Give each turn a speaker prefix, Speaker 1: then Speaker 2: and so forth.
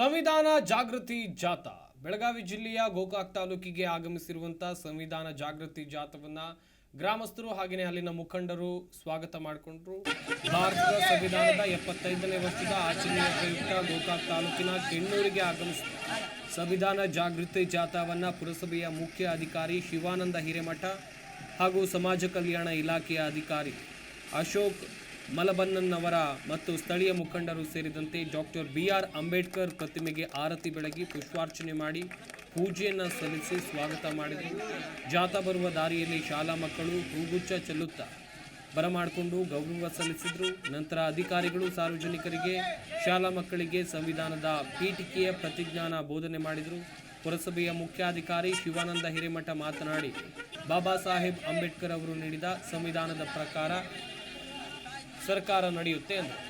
Speaker 1: ಸಂವಿಧಾನ ಜಾಗೃತಿ ಜಾಥಾ. ಬೆಳಗಾವಿ ಜಿಲ್ಲೆಯ ಗೋಕಾಕ್ ತಾಲೂಕಿಗೆ ಆಗಮಿಸಿರುವಂತಹ ಸಂವಿಧಾನ ಜಾಗೃತಿ ಜಾಥವನ್ನ ಗ್ರಾಮಸ್ಥರು ಹಾಗೆಯೇ ಅಲ್ಲಿನ ಮುಖಂಡರು ಸ್ವಾಗತ ಮಾಡಿಕೊಂಡ್ರು. ಭಾರತದ ಸಂವಿಧಾನದ ಎಪ್ಪತ್ತೈದನೇ ವರ್ಷದ ಆಚರಣೆಯ ಪ್ರಯುಕ್ತ ಗೋಕಾಕ್ ತಾಲೂಕಿನ ಕೆಣ್ಣೂರಿಗೆ ಆಗಮಿಸಿದ ಸಂವಿಧಾನ ಜಾಗೃತಿ ಜಾಥಾವನ್ನ ಪುರಸಭೆಯ ಮುಖ್ಯ ಅಧಿಕಾರಿ ಶಿವಾನಂದ ಹಿರೇಮಠ ಹಾಗೂ ಸಮಾಜ ಕಲ್ಯಾಣ ಇಲಾಖೆಯ ಅಧಿಕಾರಿ ಅಶೋಕ್ ಮಲಬನ್ನನ್ನವರ ಮತ್ತು ಸ್ಥಳೀಯ ಮುಖಂಡರು ಸೇರಿದಂತೆ ಡಾಕ್ಟರ್ ಬಿ ಆರ್ ಅಂಬೇಡ್ಕರ್ ಪ್ರತಿಮೆಗೆ ಆರತಿ ಬೆಳಗಿ ಪುಷ್ಪಾರ್ಚನೆ ಮಾಡಿ ಪೂಜೆಯನ್ನು ಸಲ್ಲಿಸಿ ಸ್ವಾಗತ ಮಾಡಿದರು. ಜಾಥಾ ಬರುವ ದಾರಿಯಲ್ಲಿ ಶಾಲಾ ಮಕ್ಕಳು ಹೂಗುಚ್ಚ ಚೆಲ್ಲುತ್ತಾ ಬರಮಾಡಿಕೊಂಡು ಗೌರವ ಸಲ್ಲಿಸಿದರು. ನಂತರ ಅಧಿಕಾರಿಗಳು ಸಾರ್ವಜನಿಕರಿಗೆ, ಶಾಲಾ ಮಕ್ಕಳಿಗೆ ಸಂವಿಧಾನದ ಪೀಠಿಕೆಯ ಪ್ರತಿಜ್ಞಾನ ಬೋಧನೆ ಮಾಡಿದರು. ಪುರಸಭೆಯ ಮುಖ್ಯಾಧಿಕಾರಿ ಶಿವಾನಂದ ಹಿರೇಮಠ ಮಾತನಾಡಿ, ಬಾಬಾ ಸಾಹೇಬ್ ಅಂಬೇಡ್ಕರ್ ಅವರು ನೀಡಿದ ಸಂವಿಧಾನದ ಪ್ರಕಾರ ಸರ್ಕಾರ ನಡೆಯುತ್ತೆ ಎಂದರು